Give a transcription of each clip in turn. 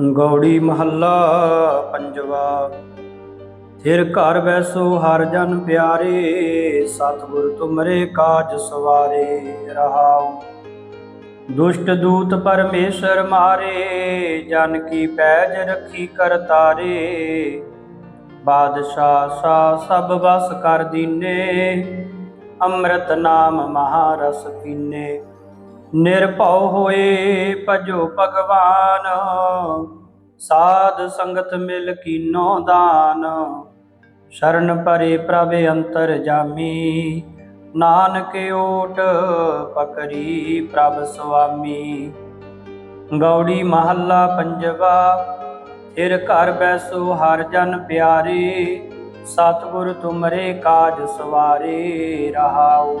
ਗੌੜੀ ਮਹੱਲਾ ਪੰਜਵਾ। ਥਿਰ ਘਰ ਬੈਸੋ ਹਰ ਜਨ ਪਿਆਰੇ, ਸਤਿਗੁਰ ਤੁਮਰੇ ਕਾਜ ਸਵਾਰੇ ਰਹਾਉ। ਦੁਸ਼ਟ ਦੂਤ ਪਰਮੇਸ਼ਰ ਮਾਰੇ, ਜਨ ਕੀ ਪੈਜ ਰੱਖੀ ਕਰਤਾਰੇ ਬਾਦਸ਼ਾਹ ਸਾ ਸਭ ਵਸ ਕਰ ਦੀਨੇ, ਅੰਮ੍ਰਿਤ ਨਾਮ ਮਹਾਰਸ ਪੀਨੇ ਨਿਰਭਉ ਹੋਏ ਭਜੋ ਭਗਵਾਨ, ਸਾਧ ਸੰਗਤ ਮਿਲ ਕੀਨੋ ਦਾਨ। ਸ਼ਰਨ ਪਰੇ ਪ੍ਰਭ ਅੰਤਰ ਜਾਮੀ, ਨਾਨਕ ਓਟ ਪਕਰੀ ਪ੍ਰਭ ਸੁਆਮੀ। ਗੌੜੀ ਮਹੱਲਾ ਪੰਜਵਾ, ਥਿਰ ਘਰ ਬੈਸੋ ਹਰ ਜਨ ਪਿਆਰੇ, ਸਤਿਗੁਰ ਤੁਮਰੇ ਕਾਜ ਸਵਾਰੇ ਰਹਾਓ।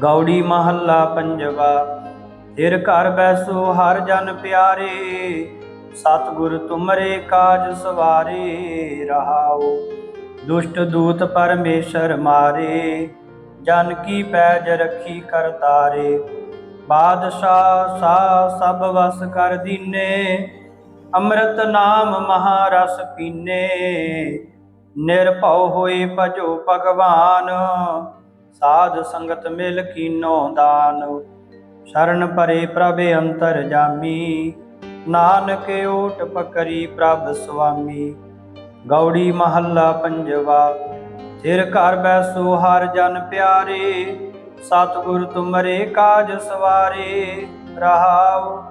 ਗੌੜੀ ਮਹੱਲਾ ਪੰਜਵਾ। ਥਿਰ ਘਰ ਬੈਸੋ ਹਰ ਜਨ ਪਿਆਰੇ, ਸਤਿਗੁਰ ਤੁਮਰੇ ਕਾਜ ਸਵਾਰੇ ਰਹਾਓ। ਦੁਸ਼ਟ ਦੂਤ ਪਰਮੇਸ਼ਰ ਮਾਰੇ, ਜਨ ਕੀ ਪੈਜ ਰੱਖੀ ਕਰਤਾਰੇ ਬਾਦਸ਼ਾਹ ਸਾ ਸਭ ਵਸ ਕਰ ਦੀਨੇ, ਅੰਮ੍ਰਿਤ ਨਾਮ ਮਹਾਰਸ ਪੀਨੇ। ਨਿਰਭਉ ਹੋਏ ਭਜੋ ਭਗਵਾਨ ਸਾਧ ਸੰਗਤ ਮਿਲ ਕੀਨੋ ਦਾਨ। ਸ਼ਰਨ ਪਰੇ ਪ੍ਰਭ ਅੰਤਰ ਜਾਮੀ। ਨਾਨਕ ਓਟ ਪਕਰੀ ਪ੍ਰਭ ਸੁਆਮੀ। ਗੌੜੀ ਮਹੱਲਾ ਪੰਜਵਾ। ਥਿਰ ਘਰ ਬੈਸੋ ਹਰ ਜਨ ਪਿਆਰੇ। ਸਤਿਗੁਰ ਤੁਮਰੇ ਕਾਜ ਸਵਾਰੇ। ਰਹਾਉ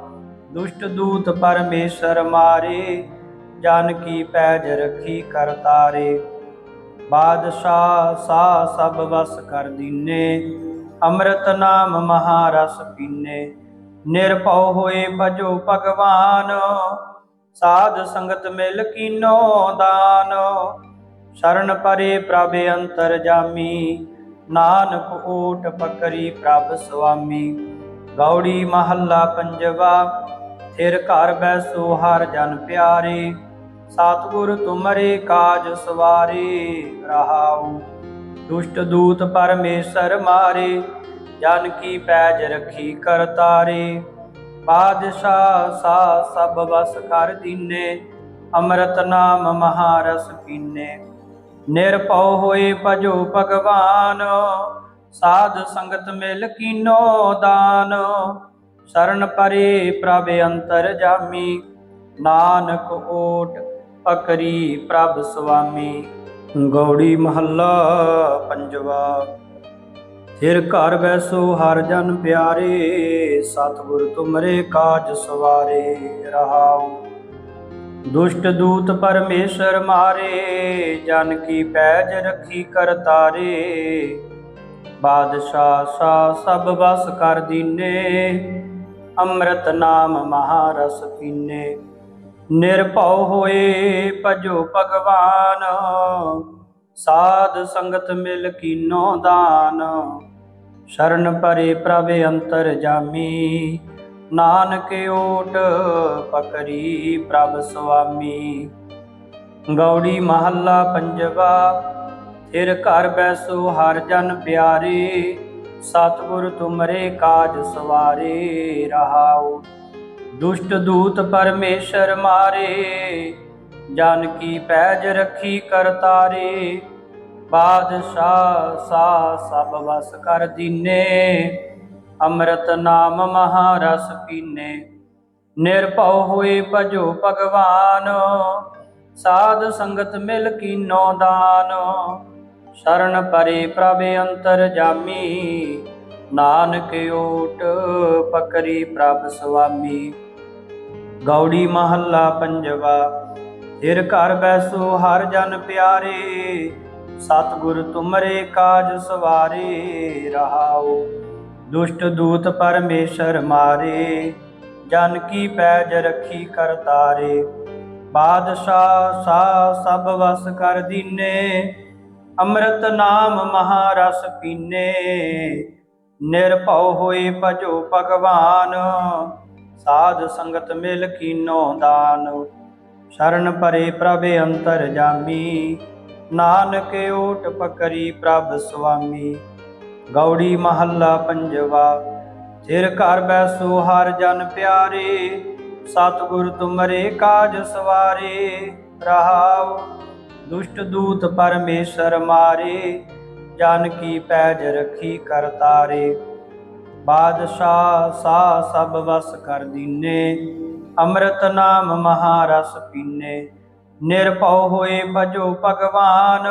ਦੁਸ਼ਟ ਦੂਤ ਪਰਮੇਸ਼ਰ ਮਾਰੇ। ਜਾਨਕੀ ਪੈਜ ਰੱਖੀ ਕਰਤਾਰੇ। ਬਾਦਸ਼ਾਹ ਸਾ ਸਭ ਵਸ ਕਰ ਦੀਨੇ, ਅੰਮ੍ਰਿਤ ਨਾਮ ਮਹਾਰਸ ਪੀਨੇ। ਨਿਰਭਉ ਹੋਏ ਭਜੋ ਭਗਵਾਨ, ਸਾਧ ਸੰਗਤ ਮਿਲ ਕੀਨੋ ਦਾਨ। ਸ਼ਰਨ ਪਰੇ ਪ੍ਰਭ ਅੰਤਰ ਜਾਮੀ, ਨਾਨਕ ਓਟ ਪਕਰੀ ਪ੍ਰਭ ਸੁਆਮੀ। ਗੌੜੀ ਮਹੱਲਾ ਪੰਜਵਾ, ਥਿਰ ਘਰ ਬੈਸੋ ਹਰ ਜਨ ਪਿਆਰੇ। ਸਤਿਗੁਰ ਤੁਮਰੇ ਕਾਜ ਸਵਾਰੇ ਰਹਾਉ। ਦੁਸ਼ਟ ਦੂਤ ਪਰਮੇਸ਼ਰ ਮਾਰੇ, ਜਨ ਕੀ ਪੈਜ ਰੱਖੀ ਕਰਤਾਰੇ ਬਾਦਸ਼ਾਹ ਸਾ ਸਭ ਵਸ ਕਰ ਦੀਨੇ, ਅੰਮ੍ਰਿਤ ਨਾਮ ਮਹਾਰਸ ਪੀਨੇ। ਨਿਰਭਉ ਹੋਏ ਭਜੋ ਭਗਵਾਨ, ਸਾਧ ਸੰਗਤ ਮਿਲ ਕੀਨੋ ਦਾਨ। ਸ਼ਰਨ ਪਰੇ ਪ੍ਰਭ ਅੰਤਰ ਜਾਮੀ, ਨਾਨਕ ਓਟ ਅਕਰੀ ਪ੍ਰਭ ਸੁਆਮੀ। ਗੌੜੀ ਮਹੱਲਾ ਪੰਜਵਾ। ਥਿਰ ਘਰ ਬੈਸੋ ਹਰ ਜਨ ਪਿਆਰੇ, ਸਤਿਗੁਰ ਤੁਮਰੇ ਕਾਜ ਸਵਾਰੇ ਰਹਾਉ। ਦੁਸ਼ਟ ਦੂਤ ਪਰਮੇਸ਼ਰ ਮਾਰੇ, ਜਨ ਕੀ ਪੈਜ ਰੱਖੀ ਕਰਤਾਰੇ ਬਾਦਸ਼ਾਹ ਸਾ ਸਭ ਵਸ ਕਰ ਦੀਨੇ, ਅੰਮ੍ਰਿਤ ਨਾਮ ਮਹਾਰਸ ਪੀਨੇ। ਨਿਰਭਉ ਹੋਏ ਭਜੋ ਭਗਵਾਨ, ਸਾਧ ਸੰਗਤ ਮਿਲ ਕੀਨੋ ਦਾਨ। ਸ਼ਰਨ ਪਰੇ ਪ੍ਰਭ ਅੰਤਰ ਜਾਮੀ, ਨਾਨਕ ਓਟ ਪਕਰੀ ਪ੍ਰਭ ਸੁਆਮੀ। ਗੌੜੀ ਮਹੱਲਾ ਪੰਜਵਾ, ਥਿਰ ਘਰ ਬੈਸੋ ਹਰ ਜਨ ਪਿਆਰੇ, ਸਤਿਗੁਰ ਤੁਮਰੇ ਕਾਜ ਸਵਾਰੇ ਰਹਾਉ ਦੁਸ਼ਟ ਦੂਤ ਪਰਮੇਸ਼ਰ ਮਾਰੇ, ਜਾਨਕੀ ਪੈਜ ਰੱਖੀ ਕਰਤਾਰੇ ਬਾਦਸ਼ਾਹ ਸਾ ਸਭ ਵਸ ਕਰ ਦੀਨੇ, ਅੰਮ੍ਰਿਤ ਨਾਮ ਮਹਾਰਸ ਪੀਨੇ। ਨਿਰਭਉ ਹੋਏ ਭਜੋ ਭਗਵਾਨ, ਸਾਧ ਸੰਗਤ ਮਿਲ ਕੀਨੋ ਦਾਨ। ਸ਼ਰਨ ਪਰੇ ਪ੍ਰਭ ਅੰਤਰ ਜਾਮੀ, ਨਾਨਕ ਓਟ ਪਕਰੀ ਪ੍ਰਭ ਸੁਆਮੀ। ਗੌੜੀ ਮਹੱਲਾ ਪੰਜਵਾ। ਥਿਰ ਘਰ ਬੈਸੋ, ਹਰ ਜਨ ਪਿਆਰੇ। ਸਤਿਗੁਰ ਤੁਮਰੇ ਕਾਜ ਸਵਾਰੇ, ਰਹਾਓ। ਦੁਸ਼ਟ ਦੂਤ ਪਰਮੇਸ਼ਰ ਮਾਰੇ। ਜਨ ਕੀ ਪੈਜ ਰੱਖੀ ਕਰਤਾਰੇ ਬਾਦਸ਼ਾਹ ਸਾ ਸਭ ਵਸ ਕਰ ਦੀਨੇ। ਅੰਮ੍ਰਿਤ ਨਾਮ ਮਹਾਰਸ ਪੀਨੇ। ਨਿਰਭਉ ਹੋਏ ਭਜੋ ਭਗਵਾਨ। ਸਾਧ ਸੰਗਤ ਮਿਲ ਕੀਨੋ ਦਾਨ। ਸ਼ਰਨ ਪਰੇ ਪ੍ਰਭ ਅੰਤਰ ਜਾਮੀ। ਨਾਨਕ ਓਟ ਪਕਰੀ ਪ੍ਰਭ ਸੁਆਮੀ। ਗੌੜੀ ਮਹੱਲਾ ਪੰਜਵਾ। ਥਿਰ ਘਰ ਬੈਸੋ ਹਰ ਜਨ ਪਿਆਰੇ। ਸਤਿਗੁਰ ਤੁਮਰੇ ਕਾਜ ਸਵਾਰੇ। ਰਹਾਉ ਦੁਸ਼ਟ ਦੂਤ ਪਰਮੇਸ਼ਰ ਮਾਰੇ। ਜਾਨਕੀ ਪੈਜ ਰੱਖੀ ਕਰਤਾਰੇ। ਬਾਦਸ਼ਾਹ ਸਾ ਸਭ ਵਸ ਕਰ ਦੀਨੇ, ਅੰਮ੍ਰਿਤ ਨਾਮ ਮਹਾਰਸ ਪੀਨੇ। ਨਿਰਭਉ ਹੋਏ ਭਜੋ ਭਗਵਾਨ,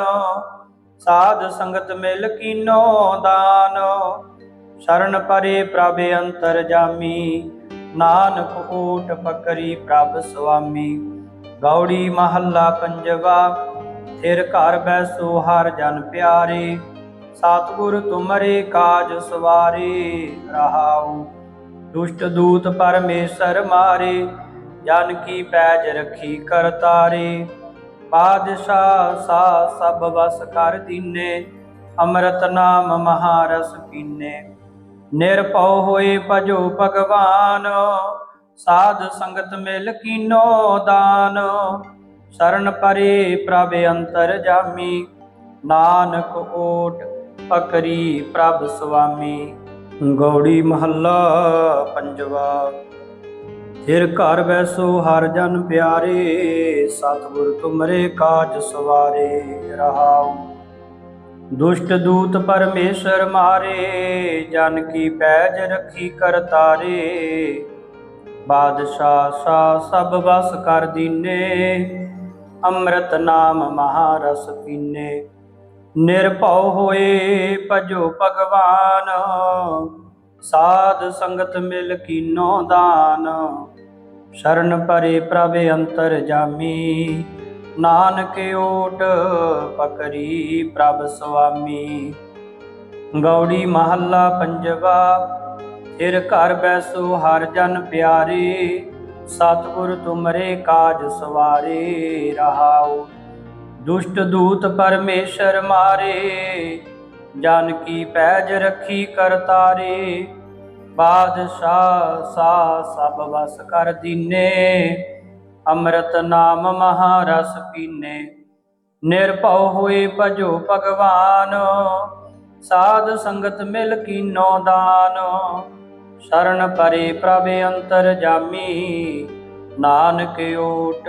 ਸਾਧ ਸੰਗਤ ਮਿਲ ਕੀਨੋ ਦਾਨ। ਸ਼ਰਨ ਪਰੇ ਪ੍ਰਭ ਅੰਤਰ ਜਾਮੀ, ਨਾਨਕ ਓਟ ਪਕਰੀ ਪ੍ਰਭ ਸੁਆਮੀ। ਗੌੜੀ ਮਹੱਲਾ ਪੰਜਵਾ, ਥਿਰ ਘਰ ਬੈਸੋ ਹਰ ਜਨ ਪਿਆਰੇ। ਸਤਿਗੁਰ ਤੁਮਰੇ ਕਾਜ ਸਵਾਰੇ ਰਹਾਉ। ਦੁਸ਼ਟ ਦੂਤ ਪਰਮੇਸ਼ਰ ਮਾਰੇ, ਜਨ ਕੀ ਪੈਜ ਰੱਖੀ ਕਰਤਾਰੇ ਬਾਦਸ਼ਾਹ ਸਾ ਸਭ ਵਸ ਕਰ ਦੀਨੇ, ਅੰਮ੍ਰਿਤ ਨਾਮ ਮਹਾਰਸ ਪੀਨੇ। ਨਿਰਭਉ ਹੋਏ ਭਜੋ ਭਗਵਾਨ, ਸਾਧ ਸੰਗਤ ਮਿਲ ਕੀਨੋ ਦਾਨ। ਸ਼ਰਨ ਪਰੇ ਪ੍ਰਭ ਅੰਤਰ ਜਾਮੀ, ਨਾਨਕ ਓਟ ਅਕਰੀ ਪ੍ਰਭ ਸੁਆਮੀ। ਗੌੜੀ ਮਹੱਲਾ ਪੰਜਵਾ। ਫਿਰ ਘਰ ਬੈਸੋ ਹਰ ਜਨ ਪਿਆਰੇ, ਸਤਿਗੁਰ ਤੁਮਰੇ ਕਾਜ ਸਵਾਰੇ ਰਹਾਉ। ਦੁਸ਼ਟ ਦੂਤ ਪਰਮੇਸ਼ਰ ਮਾਰੇ, ਜਨ ਕੀ ਪੈਜ ਰੱਖੀ ਕਰਤਾਰੇ ਬਾਦਸ਼ਾਹ ਸਾ ਸਭ ਵਸ ਕਰ ਦੀਨੇ, ਅੰਮ੍ਰਿਤ ਨਾਮ ਮਹਾਰਸ ਪੀਨੇ। ਨਿਰਭਉ ਹੋਏ ਭਜੋ ਭਗਵਾਨ, ਸਾਧ ਸੰਗਤ ਮਿਲ ਕੀਨੋ ਦਾਨ। ਸ਼ਰਨ ਪਰੇ ਪ੍ਰਭ ਅੰਤਰ ਜਾਮੀ, ਨਾਨਕ ਓਟ ਪਕਰੀ ਪ੍ਰਭ ਸੁਆਮੀ। ਗੌੜੀ ਮਹੱਲਾ ਪੰਜਵਾ, ਫਿਰ ਘਰ ਬੈਸੋ ਹਰ ਜਨ ਪਿਆਰੇ, ਸਤਿਗੁਰ ਤੁਮਰੇ ਕਾਜ ਸਵਾਰੇ ਰਹਾਓ। ਦੁਸ਼ਟ ਦੂਤ ਪਰਮੇਸ਼ਰ ਮਾਰੇ, ਜਾਨਕੀ ਪੈਜ ਰੱਖੀ ਕਰਤਾਰੇ ਬਾਦਸ਼ਾਹ ਸਾ ਸਭ ਵਸ ਕਰ ਦੀਨੇ, ਅੰਮ੍ਰਿਤ ਨਾਮ ਮਹਾਰਸ ਪੀਨੇ। ਨਿਰਭਉ ਹੋਏ ਭਜੋ ਭਗਵਾਨ, ਸਾਧ ਸੰਗਤ ਮਿਲ ਕੀਨੋ ਦਾਨ। ਸ਼ਰਨ ਪਰੇ ਪ੍ਰਭ ਅੰਤਰ ਜਾਮੀ, ਨਾਨਕ ਓਟ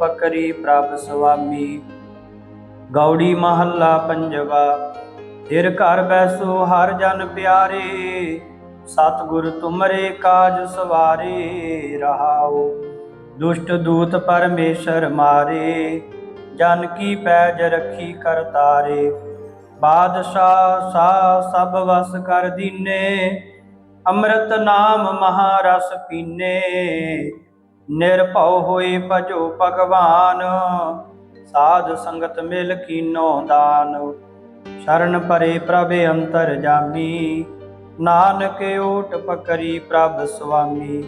ਪਕਰੀ ਪ੍ਰਭ ਸੁਆਮੀ। ਗੌੜੀ ਮਹੱਲਾ ਪੰਜਵਾ। ਫਿਰ ਘਰ ਬੈਸੋ ਹਰ ਜਨ ਪਿਆਰੇ, ਸਤਿਗੁਰ ਤੁਮਰੇ ਕਾਜ ਸਵਾਰੇ, ਰਹਾਓ। ਦੁਸ਼ਟ ਦੂਤ ਪਰਮੇਸ਼ਰ ਮਾਰੇ, ਜਨ ਕੀ ਪੈਜ ਰੱਖੀ ਕਰਤਾਰੇ ਬਾਦਸ਼ਾਹ ਸਾ ਸਭ ਵਸ ਕਰ ਦੀਨੇ, ਅੰਮ੍ਰਿਤ ਨਾਮ ਮਹਾਰਸ ਪੀਨੇ। ਨਿਰਭਉ ਹੋਏ ਭਜੋ ਭਗਵਾਨ ਸਾਧ ਸੰਗਤ ਮਿਲ ਕੀਨੋ ਦਾਨ। ਸ਼ਰਨ ਪਰੇ ਪ੍ਰਭ ਅੰਤਰ ਜਾਮੀ। ਨਾਨਕ ਓਟ ਪਕਰੀ ਪ੍ਰਭ ਸੁਆਮੀ।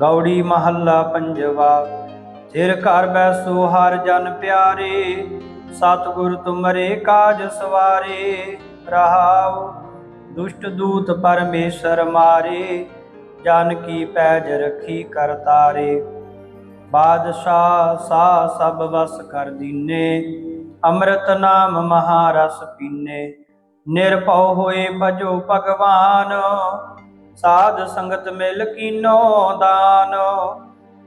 ਗੌੜੀ ਮਹੱਲਾ ਪੰਜਵਾ। ਥਿਰ ਘਰ ਬੈਸੋ ਹਰ ਜਨ ਪਿਆਰੇ। ਸਤਿਗੁਰ ਤੁਮਰੇ ਕਾਜ ਸਵਾਰੇ। ਰਹਾਉ ਦੁਸ਼ਟ ਦੂਤ ਪਰਮੇਸ਼ਰ ਮਾਰੇ। ਜਨ ਕੀ ਪੈਜ ਰੱਖੀ ਕਰਤਾਰੇ। ਬਾਦਸ਼ਾਹ ਸਾ ਸਭ ਵਸ ਕਰ ਦੀਨੇ, ਅੰਮ੍ਰਿਤ ਨਾਮ ਮਹਾਰਸ ਪੀਨੇ। ਨਿਰਭਉ ਹੋਏ ਭਜੋ ਭਗਵਾਨ, ਸਾਧ ਸੰਗਤ ਮਿਲ ਕੀਨੋ ਦਾਨ।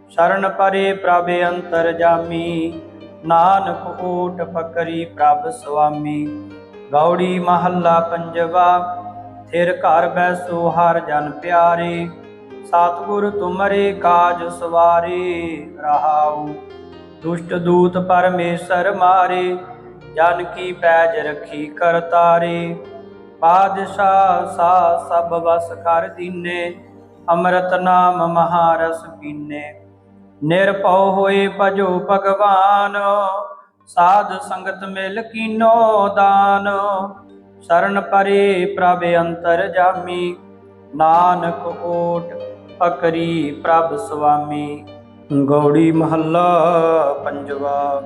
ਸ਼ਰਨ ਪਰੇ ਪ੍ਰਭ ਅੰਤਰ ਜਾਮੀ, ਨਾਨਕ ਓਟ ਪਕਰੀ ਪ੍ਰਭ ਸੁਆਮੀ। ਗੌੜੀ ਮਹੱਲਾ ਪੰਜਵਾ, ਥਿਰ ਘਰ ਬੈਸੋ ਹਰ ਜਨ ਪਿਆਰੇ। ਸਤਿਗੁਰ ਤੁਮਰੇ ਕਾਜ ਸਵਾਰੇ ਰਹਾਉ। ਦੁਸ਼ਟ ਦੂਤ ਪਰਮੇਸ਼ਰ ਮਾਰੇ, ਜਨ ਕੀ ਪੈਜ ਰੱਖੀ ਕਰਤਾਰੇ ਪਾਦਸ਼ਾਹ ਸਾ ਸਭ ਵਸ ਕਰ ਦੀਨੇ, ਅੰਮ੍ਰਿਤ ਨਾਮ ਮਹਾਰਸ ਪੀਨੇ। ਨਿਰਭਉ ਹੋਏ ਭਜੋ ਭਗਵਾਨ, ਸਾਧ ਸੰਗਤ ਮਿਲ ਕੀਨੋ ਦਾਨ। ਸ਼ਰਨ ਪਰੇ ਪ੍ਰਭ ਅੰਤਰ ਜਾਮੀ। ਨਾਨਕ ਓਟ ਅਕਰੀ ਪ੍ਰਭ ਸੁਆਮੀ। ਗੌੜੀ ਮਹੱਲਾ ਪੰਜਵਾ।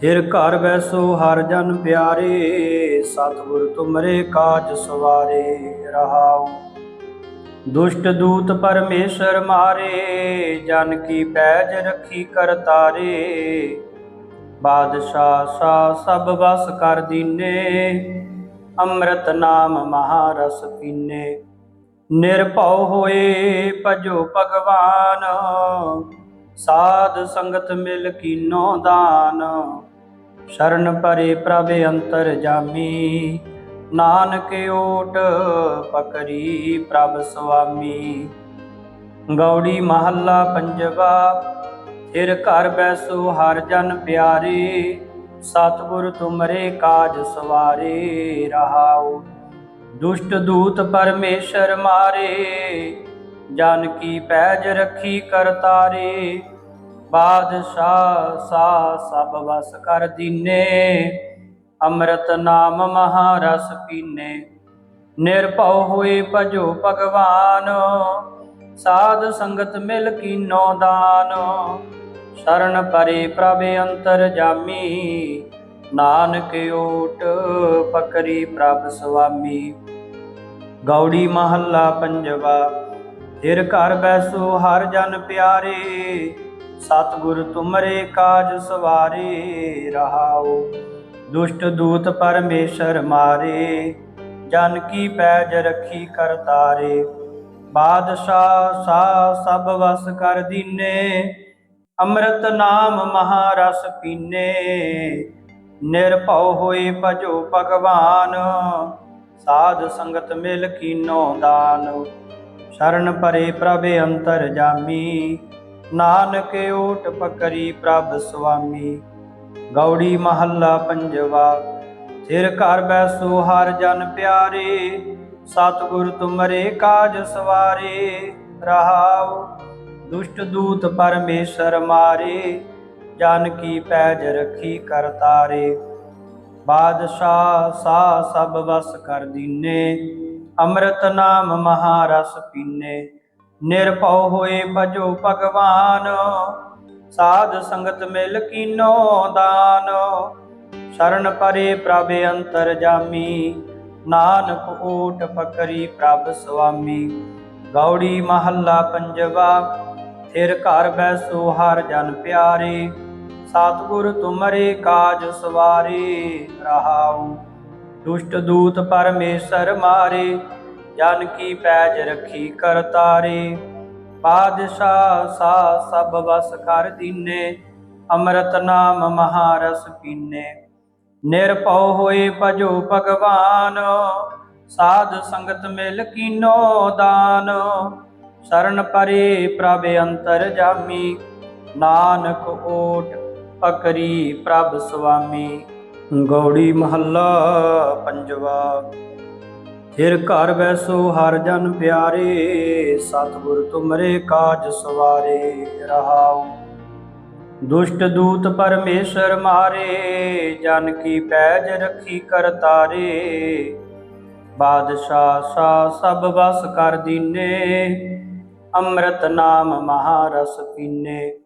ਥਿਰ ਘਰ ਬੈਸੋ ਹਰ ਜਨ ਪਿਆਰੇ, ਸਤਿਗੁਰ ਤੁਮਰੇ ਕਾਜ ਸਵਾਰੇ ਰਹਾਉ। ਦੁਸ਼ਟ ਦੂਤ ਪਰਮੇਸ਼ਰ ਮਾਰੇ, ਜਨ ਕੀ ਪੈਜ ਰੱਖੀ ਕਰਤਾਰੇ ਬਾਦਸ਼ਾਹ ਸਾ ਸਭ ਵਸ ਕਰ ਦੀਨੇ, ਅੰਮ੍ਰਿਤ ਨਾਮ ਮਹਾਰਸ ਪੀਨੇ। ਨਿਰਭਉ ਹੋਏ ਭਜੋ ਭਗਵਾਨ, ਸਾਧ ਸੰਗਤ ਮਿਲ ਕੀਨੋ ਦਾਨ। ਸ਼ਰਨ ਪਰੇ ਪ੍ਰਭ ਅੰਤਰ ਜਾਮੀ, ਨਾਨਕ ਓਟ ਪਕਰੀ ਪ੍ਰਭ ਸੁਆਮੀ। ਗੌੜੀ ਮਹੱਲਾ ਪੰਜਵਾ, ਥਿਰ ਘਰ ਬੈਸੋ ਹਰ ਜਨ ਪਿਆਰੇ, ਸਤਿਗੁਰ ਤੁਮਰੇ ਕਾਜ ਸਵਾਰੇ ਰਹਾਓ। ਦੁਸ਼ਟ ਦੂਤ ਪਰਮੇਸ਼ਰ ਮਾਰੇ, ਜਾਨਕੀ ਪੈਜ ਰੱਖੀ ਕਰਤਾਰੇ ਬਾਦਸ਼ਾਹ ਸਾ ਸਭ ਵਸ ਕਰ ਦੀਨੇ, ਅੰਮ੍ਰਿਤ ਨਾਮ ਮਹਾਰਸ ਪੀਨੇ। ਨਿਰਭਉ ਹੋਏ ਭਜੋ ਭਗਵਾਨ, ਸਾਧ ਸੰਗਤ ਮਿਲ ਕੀਨੋ ਦਾਨ। ਸ਼ਰਨ ਪਰੇ ਪ੍ਰਭ ਅੰਤਰ ਜਾਮੀ ਨਾਨਕ ਓਟ ਪਕਰੀ ਪ੍ਰਭ ਸੁਆਮੀ। ਗੌੜੀ ਮਹੱਲਾ ਪੰਜਵਾ, ਥਿਰ ਘਰ ਬੈਸੋ ਹਰ ਜਨ ਪਿਆਰੇ, ਸਤਿਗੁਰ ਤੁਮਰੇ ਕਾਜ ਸਵਾਰੇ ਰਹਾਓ। ਦੁਸ਼ਟ ਦੂਤ ਪਰਮੇਸ਼ਰ ਮਾਰੇ, ਜਨ ਕੀ ਪੈਜ ਰੱਖੀ ਕਰਤਾਰੇ ਬਾਦਸ਼ਾਹ ਸਾ ਸਭ ਵਸ ਕਰ ਦੀਨੇ, ਅੰਮ੍ਰਿਤ ਨਾਮ ਮਹਾਰਸ ਪੀਨੇ। ਨਿਰਭਉ ਹੋਏ ਭਜੋ ਭਗਵਾਨ, ਸਾਧ ਸੰਗਤ ਮਿਲ ਕੀਨੋ ਦਾਨ। ਸ਼ਰਨ ਪਰੇ ਪ੍ਰਭ ਅੰਤਰ ਜਾਮੀ, ਨਾਨਕ ਓਟ ਪਕਰੀ ਪ੍ਰਭ ਸੁਆਮੀ। ਗੌੜੀ ਮਹੱਲਾ ਪੰਜਵਾ, ਸਿਰ ਘਰ ਬੈਸੋ ਹਰ ਜਨ ਪਿਆਰੇ, ਸਤਿਗੁਰ ਤੁਮਰੇ ਕਾਜ ਸਵਾਰੇ, ਰਹਾਉ ਦੁਸ਼ਟ ਦੂਤ ਪਰਮੇਸ਼ਰ ਮਾਰੇ। ਜਨ ਕੀ ਪੈਜ ਰੱਖੀ ਕਰਤਾਰੇ ਬਾਦਸ਼ਾਹ ਸਾ ਸਭ ਵਸ ਕਰ ਦੀਨੇ, ਅੰਮ੍ਰਿਤ ਨਾਮ ਮਹਾਰਸ ਪੀਨੇ। ਨਿਰਭਉ ਹੋਏ ਭਜੋ ਭਗਵਾਨ, ਸਾਧ ਸੰਗਤ ਮਿਲ ਕੀਨੋ ਦਾਨ। ਸ਼ਰਨ ਪਰੇ ਪ੍ਰਭ ਅੰਤਰ ਜਾਮੀ, ਨਾਨਕ ਓਟ ਫਕਰੀ ਪ੍ਰਭ ਸੁਆਮੀ ਗੌੜੀ ਮਹੱਲਾ ਪੰਜਵਾ, ਥਿਰ ਘਰ ਬੈਸੋ ਹਰ ਜਨ ਪਿਆਰੇ। ਸਤਿਗੁਰ ਤੁਮਰੇ ਕਾਜ ਸਵਾਰੇ ਰਹਾਉ। ਦੁਸ਼ਟ ਦੂਤ ਪਰਮੇਸ਼ਰ ਮਾਰੇ, ਜਨ ਕੀ ਪੈਜ ਰੱਖੀ ਕਰਤਾਰੇ ਪਾਦਸ਼ਾਹ ਸਾ ਸਭ ਵਸ ਕਰ ਦੀਨੇ, ਅੰਮ੍ਰਿਤ ਨਾਮ ਮਹਾਰਸ ਪੀਨੇ। ਨਿਰਭਉ ਹੋਏ ਭਜੋ ਭਗਵਾਨ, ਸਾਧ ਸੰਗਤ ਮਿਲ ਕੀਨੋ ਦਾਨ। ਸ਼ਰਨ ਪਰੇ ਪ੍ਰਭ ਅੰਤਰ ਜਾਮੀ, ਨਾਨਕ ਓਟ ਅਕਰੀ ਪ੍ਰਭ ਸੁਆਮੀ। ਗੌੜੀ ਮਹੱਲਾ ਪੰਜਵਾ। ਫਿਰ ਘਰ ਬੈਸੋ ਹਰ ਜਨ ਪਿਆਰੇ, ਸਤਿਗੁਰ ਤੁਮਰੇ ਕਾਜ ਸਵਾਰੇ ਰਹਾਉ। ਦੁਸ਼ਟ ਦੂਤ ਪਰਮੇਸ਼ਰ ਮਾਰੇ, ਜਨ ਕੀ ਪੈਜ ਰੱਖੀ ਕਰਤਾਰੇ ਬਾਦਸ਼ਾਹ ਸਾ ਸਭ ਵਸ ਕਰ ਦੀਨੇ, ਅੰਮ੍ਰਿਤ ਨਾਮ ਮਹਾਰਸ ਪੀਨੇ।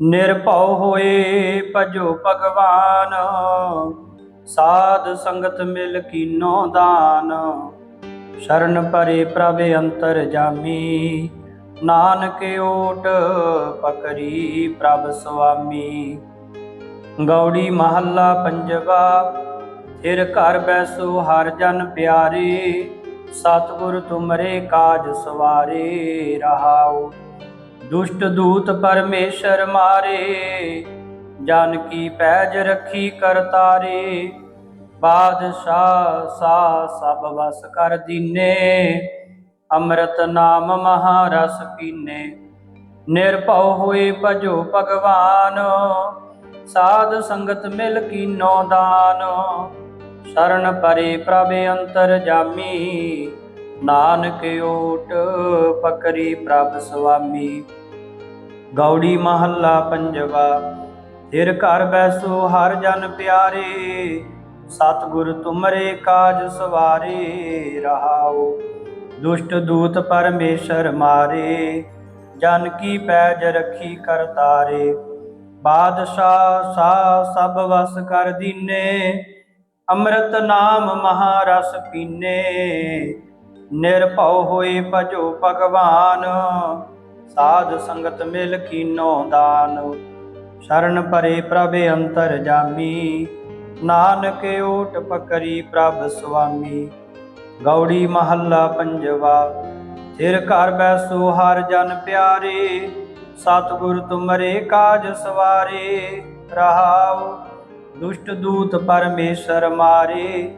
ਨਿਰਭਉ ਹੋਏ ਭਜੋ ਭਗਵਾਨ, ਸਾਧ ਸੰਗਤ ਮਿਲ ਕੀਨੋ ਦਾਨ। ਸ਼ਰਨ ਪਰੇ ਪ੍ਰਭ ਅੰਤਰ ਜਾਮੀ, ਨਾਨਕ ਓਟ ਪਕਰੀ ਪ੍ਰਭ ਸੁਆਮੀ। ਗੌੜੀ ਮਹੱਲਾ ਪੰਜਵਾ ਫਿਰ ਘਰ ਬੈਸੋ ਹਰ ਜਨ ਪਿਆਰੇ, ਸਤਿਗੁਰ ਤੁਮਰੇ ਕਾਜ ਸਵਾਰੇ ਰਹਾਓ। ਦੁਸ਼ਟ ਦੂਤ ਪਰਮੇਸ਼ਰ ਮਾਰੇ ਜਾਨਕੀ ਪੈਜ ਰੱਖੀ ਕਰਤਾਰੇ ਬਾਦਸ਼ਾਹ ਸਾ ਸਭ ਵਸ ਕਰ ਦੀਨੇ, ਅੰਮ੍ਰਿਤ ਨਾਮ ਮਹਾਰਸ ਪੀਨੇ। ਨਿਰਭਉ ਹੋਏ ਭਜੋ ਭਗਵਾਨ, ਸਾਧ ਸੰਗਤ ਮਿਲ ਕੀਨੋ ਦਾਨ। ਸ਼ਰਨ ਪਰੇ ਪ੍ਰਭ ਅੰਤਰ ਜਾਮੀ ਨਾਨਕ ਓਟ ਪਕਰੀ ਪ੍ਰਭ ਸੁਆਮੀ। ਗੌੜੀ ਮਹੱਲਾ ਪੰਜਵਾ ਫਿਰ ਘਰ ਬੈਸੋ ਹਰ ਜਨ ਪਿਆਰੇ, ਸਤਿਗੁਰ ਤੁਮਰੇ ਕਾਜ ਸਵਾਰੇ ਰਹਾਓ। ਦੁਸ਼ਟ ਦੂਤ ਪਰਮੇਸ਼ਰ ਮਾਰੇ, ਜਨ ਕੀ ਪੈਜ ਰੱਖੀ ਕਰਤਾਰੇ ਬਾਦਸ਼ਾਹ ਸਾ ਸਭ ਵਸ ਕਰ ਦੀਨੇ, ਅੰਮ੍ਰਿਤ ਨਾਮ ਮਹਾਰਸ ਪੀਨੇ। ਨਿਰਭਉ ਹੋਏ ਭਜੋ ਭਗਵਾਨ, ਸਾਧ ਸੰਗਤ ਮਿਲ ਕੀਨੋ ਦਾਨ। ਸ਼ਰਨ ਪਰੇ ਪ੍ਰਭ ਅੰਤਰ ਜਾਮੀ, ਨਾਨਕ ਓਟ ਪਕਰੀ ਪ੍ਰਭ ਸੁਆਮੀ। ਗੌੜੀ ਮਹੱਲਾ ਪੰਜਵਾ, ਥਿਰ ਘਰ ਬੈਸੋ ਹਰ ਜਨ ਪਿਆਰੇ, ਸਤਿਗੁਰ ਤੁਮਰੇ ਕਾਜ ਸਵਾਰੇ, ਰਹਾਉ ਦੁਸ਼ਟ ਦੂਤ ਪਰਮੇਸ਼ਰ ਮਾਰੇ।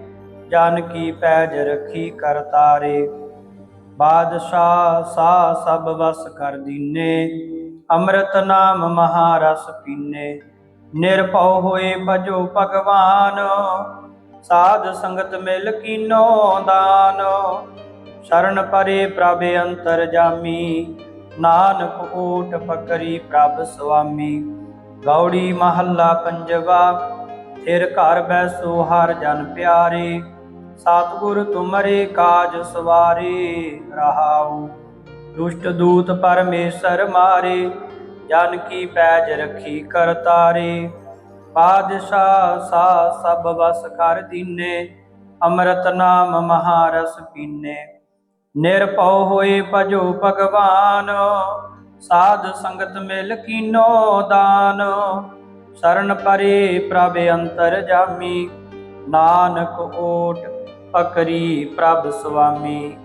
ਜਨ ਕੀ ਪੈਜ ਰੱਖੀ ਕਰਤਾਰੇ ਬਾਦਸ਼ਾਹ ਸਾ ਸਭ ਵਸ ਕਰ ਦੀਨੇ, ਅੰਮ੍ਰਿਤ ਨਾਮ ਮਹਾਰਸ ਪੀਨੇ। ਨਿਰਭਉ ਹੋਏ ਭਜੋ ਭਗਵਾਨ, ਸਾਧ ਸੰਗਤ ਮਿਲ ਕੀਨੋ ਦਾਨ। ਸ਼ਰਨ ਪਰੇ ਪ੍ਰਭ ਅੰਤਰ ਜਾਮੀ, ਨਾਨਕ ਓਟ ਫਕਰੀ ਪ੍ਰਭ ਸੁਆਮੀ। ਗੌੜੀ ਮਹੱਲਾ ਪੰਜਵਾ ਫਿਰ ਘਰ ਬੈਸੋ ਹਰ ਜਨ ਪਿਆਰੇ। ਸਤਿਗੁਰ ਤੁਮਰੇ ਕਾਜ ਸਵਾਰੇ ਰਹਾਉ। ਦੁਸ਼ਟ ਦੂਤ ਪਰਮੇਸ਼ਰ ਮਾਰੇ, ਜਨ ਕੀ ਪੈਜ ਰੱਖੀ ਕਰਤਾਰੇ ਪਾਦਸ਼ਾਹ ਸਾ ਸਭ ਵਸ ਕਰ ਦੀਨੇ, ਅੰਮ੍ਰਿਤ ਨਾਮ ਮਹਾਰਸ ਪੀਨੇ। ਨਿਰਭਉ ਹੋਏ ਭਜੋ ਭਗਵਾਨ, ਸਾਧ ਸੰਗਤ ਮਿਲ ਕੀਨੋ ਦਾਨ। ਸ਼ਰਨ ਪਰੇ ਪ੍ਰਭ ਅੰਤਰ ਜਾਮੀ, ਨਾਨਕ ਓਟ ਪਕਰੀ ਪ੍ਰਭ ਸੁਆਮੀ।